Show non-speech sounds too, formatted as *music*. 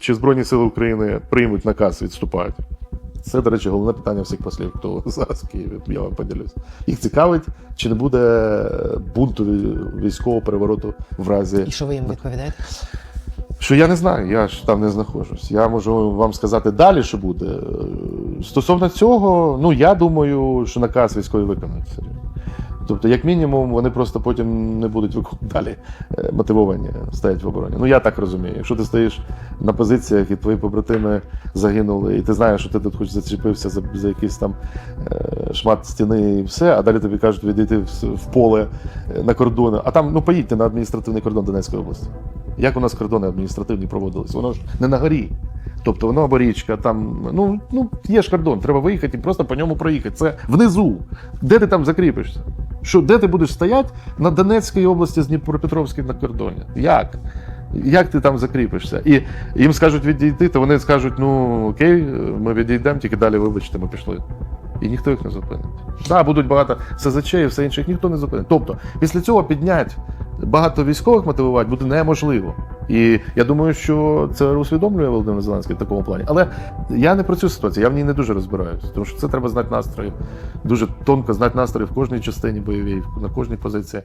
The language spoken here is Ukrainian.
Чи Збройні Сили України приймуть наказ відступати? Це, до речі, головне питання всіх послів, хто зараз в Києві. Я вам поділюсь. Їх цікавить, чи не буде бунту військового перевороту в разі І що ви їм відповідаєте? що я не знаю, я ж там не знаходжусь. Я можу вам сказати далі, що буде. Стосовно цього, ну я думаю, що наказ військові виконують. Тобто, як мінімум, вони просто потім не будуть *laughs* далі е, мотивовані стоять в обороні. Ну я так розумію. Якщо ти стоїш на позиціях і твої побратими загинули, і ти знаєш, що ти тут хоч зачепився за, за якийсь там е, шмат стіни і все, а далі тобі кажуть відійти в, поле е, на кордони. А там ну поїдьте на адміністративний кордон Донецької області. Як у нас кордони адміністративні проводились? Воно ж не на горі. Тобто воно або річка, там ну, ну є ж кордон, треба виїхати і просто по ньому проїхати. Це внизу. Де ти там закріпишся? Що, де ти будеш стояти на Донецькій області з Дніпропетровським на кордоні? Як? Як ти там закріпишся? І їм скажуть відійти, то вони скажуть: ну окей, ми відійдемо, тільки далі, вибачте, ми пішли. І ніхто їх не зупинить. Так, да, будуть багато СЗЧ і все інше, їх ніхто не зупинить. Тобто, після цього підняти багато військових мотивувати буде неможливо. І я думаю, що це усвідомлює Володимир Зеленський в такому плані. Але я не про цю ситуацію, я в ній не дуже розбираюся, тому що це треба знати настрої, дуже тонко знати настрої в кожній частині бойовій, на кожній позиції.